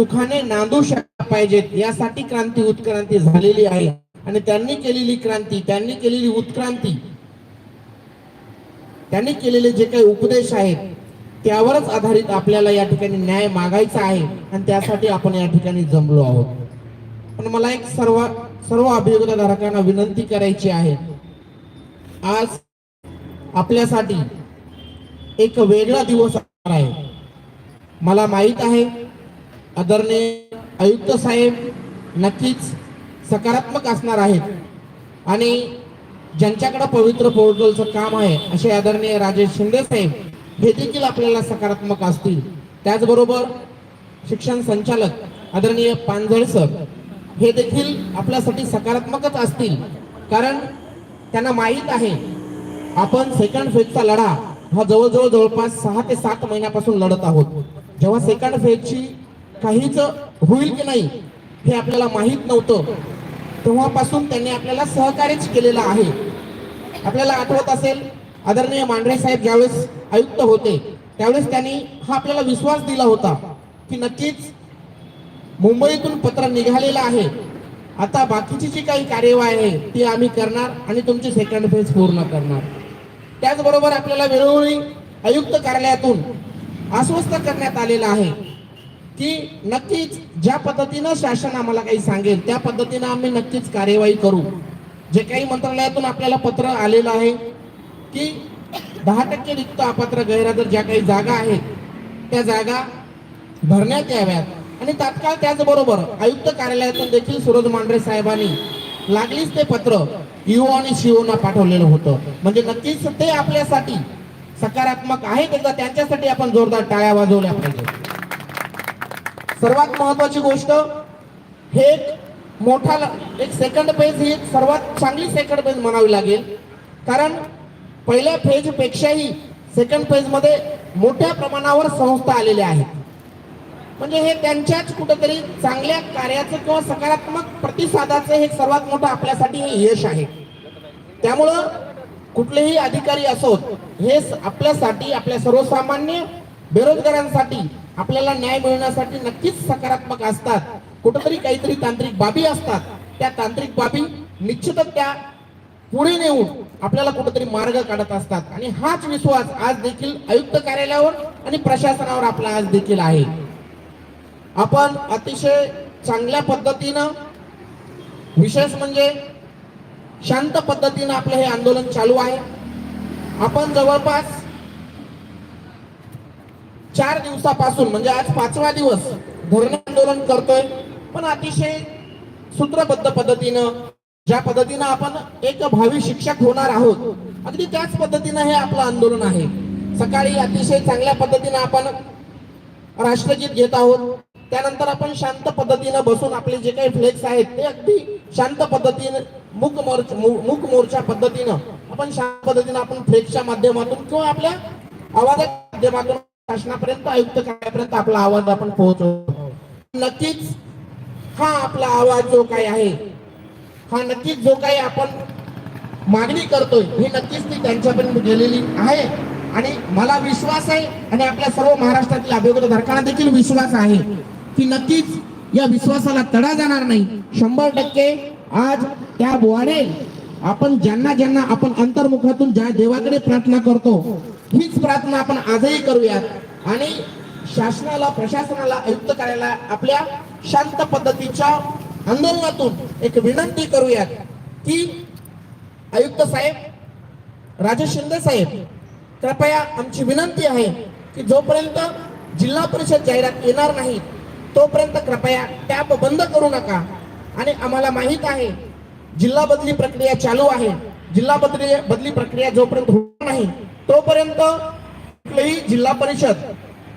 सुखाने नांदू शकला पाहिजेत यासाठी क्रांती उत्क्रांती झालेली आहे. आणि त्यांनी केलेली क्रांती त्यांनी केलेली उत्क्रांती त्यांनी केलेले जे काही उपदेश आहेत त्यावरच आधारित आपल्याला या ठिकाणी न्याय मागायचा आहे. आणि त्यासाठी आपण या ठिकाणी जमलो आहोत. पण मला एक सर्व सर्व अभियोगधारकांना विनंती करायची आहे. आज आपल्यासाठी एक वेगळा दिवस असणार आहे. मला माहीत आहे आदरणीय आयुक्त साहेब नक्कीच सकारात्मक असणार आहेत. आणि ज्यांच्याकडे पवित्र पोर्टलचं काम आहे असे आदरणीय राजेश शिंदे साहेब हे देखील आपल्याला सकारात्मक असतील. त्याचबरोबर शिक्षण संचालक आदरणीय पांझळ सर हे देखील आपल्यासाठी सकारात्मकच असतील. कारण त्यांना माहीत आहे आपण सेकंड फेजचा लढा हा जवळजवळ जवळपास सहा ते सात महिन्यापासून लढत आहोत. जेव्हा सेकंड फेजची काहीच होईल की नाही हे आपल्याला माहीत नव्हतं. तेव्हापासून त्यांनी आपल्याला सहकार्यच केलेलं आहे. आपल्याला आठवत असेल आदरणीय मांढरे साहेब ज्यावेळेस आयुक्त होते त्यावेळेस त्यांनी हा आपल्याला विश्वास दिला होता की नक्कीच मुंबईतून पत्र निघालेलं आहे. आता बाकीची जी काही कार्यवाही आहे ती आम्ही करणार आणि तुमची सेकंड फेज पूर्ण करणार. त्याचबरोबर आपल्याला वेळोवेळी आयुक्त कार्यालयातून आश्वस्त करण्यात आलेलं आहे. की नक्कीच ज्या पद्धतीनं शासन आम्हाला काही सांगेल त्या पद्धतीनं आम्ही नक्कीच कार्यवाही करू. जे काही मंत्रालयातून आपल्याला पत्र आलेलं आहे की दहा टक्के रिक्त अपात्र गैरहजर ज्या काही जागा आहेत त्या जागा भरण्यात याव्यात. आणि तात्काळ त्याचबरोबर आयुक्त कार्यालयातून देखील सूरज मांढरे साहेबांनी लागलीच ते पत्र युओ आणि शिओना पाठवलेलं होतं. म्हणजे नक्कीच ते आपल्यासाठी सकारात्मक आहेत एकदा त्यांच्यासाठी आपण जोरदार टाळ्या वाजवल्या पाहिजे सर्वात महत्वाची गोष्ट हे एक मोठा ल- एक सेकंड फेज ही एक सर्वात चांगली सेकंड फेज म्हणावी लागेल. कारण पहिल्या फेजपेक्षाही सेकंड फेजमध्ये मोठ्या प्रमाणावर संस्था आलेल्या आहेत. म्हणजे हे त्यांच्याच कुठंतरी चांगल्या कार्याचं किंवा सकारात्मक प्रतिसादाचं हे सर्वात मोठं आपल्यासाठी हे यश आहे. त्यामुळं कुठलेही अधिकारी असोत हे स- आपल्यासाठी आपल्या सर्वसामान्य बेरोजगारांसाठी आपल्याला न्याय मिळण्यासाठी नक्कीच सकारात्मक असतात. कुठंतरी काहीतरी तांत्रिक बाबी असतात. त्या तांत्रिक बाबी निश्चितच त्या पुढे नेऊन आपल्याला कुठेतरी मार्ग काढत असतात. आणि हाच विश्वास आज देखील आयुक्त कार्यालयावर आणि प्रशासनावर आपला आज देखील आहे. आपण अतिशय चांगल्या पद्धतीनं विशेष म्हणजे शांत पद्धतीनं आपलं हे आंदोलन चालू आहे. आपण जवळपास चार दिवसापासून म्हणजे आज पाचवा दिवस धरण आंदोलन करतोय. पण अतिशय सूत्रबद्ध पद्धतीनं ज्या पद्धतीनं आपण एक भावी शिक्षक होणार आहोत अगदी त्याच पद्धतीनं हे आपलं आंदोलन आहे. सकाळी अतिशय चांगल्या पद्धतीनं आपण राष्ट्रगीत घेत आहोत. त्यानंतर आपण शांत पद्धतीनं बसून आपले जे काही फ्लेक्स आहेत ते अगदी शांत पद्धतीनं मुक मोर्चा मुक मोर्चा पद्धतीनं आपण शांत पद्धतीनं आपण फ्लेक्सच्या माध्यमातून किंवा आपल्या आवाजाच्या माध्यमातून शासनापर्यंत आयुक्त कार्यापर्यंत आपला आवाज आपण पोहोचवतो. नक्कीच हा आपला आवाज जो काही आहे हा नक्कीच जो काही आपण मागणी करतोय ही नक्कीच ती त्यांच्यापर्यंत गेलेली आहे. आणि मला विश्वास आहे आणि आपल्या सर्व महाराष्ट्रातील अभियोगधारकांना देखील विश्वास आहे की नक्कीच या विश्वासाला तडा जाणार नाही. शंभर टक्के आज त्या बुवाने आपण ज्यांना ज्यांना आपण अंतर्मुखातून ज्या देवाकडे प्रार्थना करतो हीच प्रार्थना आपण आजही करूयात. आणि शासनाला प्रशासनाला आयुक्त कार्यालयाला आपल्या शांत पद्धतीच्या आंदोलनातून एक विनंती करूयात की आयुक्त साहेब राजेश शिंदे साहेब कृपया आमची विनंती आहे की जोपर्यंत जिल्हा परिषद जाहिरात येणार नाही तोपर्यंत कृपया टॅप बंद करू नका. आणि आम्हाला माहीत आहे जिल्हा बदली प्रक्रिया चालू आहे. जिल्हा बदली बदली प्रक्रिया जोपर्यंत होणार नाही तोपर्यंत कुठलीही जिल्हा परिषद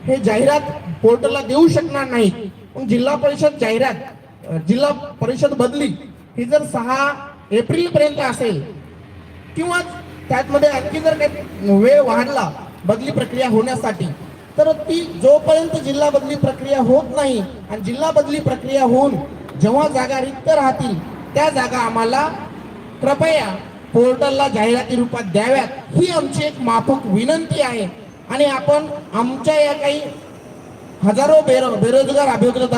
हे जाहिरात पोर्टलला देऊ शकणार नाहीत पण जिल्हा परिषद जाहिरात जिल्हा परिषद बदली ही जर सहा एप्रिल पर्यंत असेल किंवा त्यातमध्ये आणखी जर काही वेळ वाढला बदली प्रक्रिया होण्यासाठी तर ती जोपर्यंत जिल्हा बदली प्रक्रिया होत नाही आणि जिल्हा बदली प्रक्रिया होऊन जेव्हा जागा रिक्त राहतील त्या जागा आम्हाला कृपया पोर्टलला जाहिराती रूपात द्याव्यात ही आमची एक माफक विनंती आहे. आणि आपण आमच्या या काही हजारो बेरो बेरोजगार अभियोजक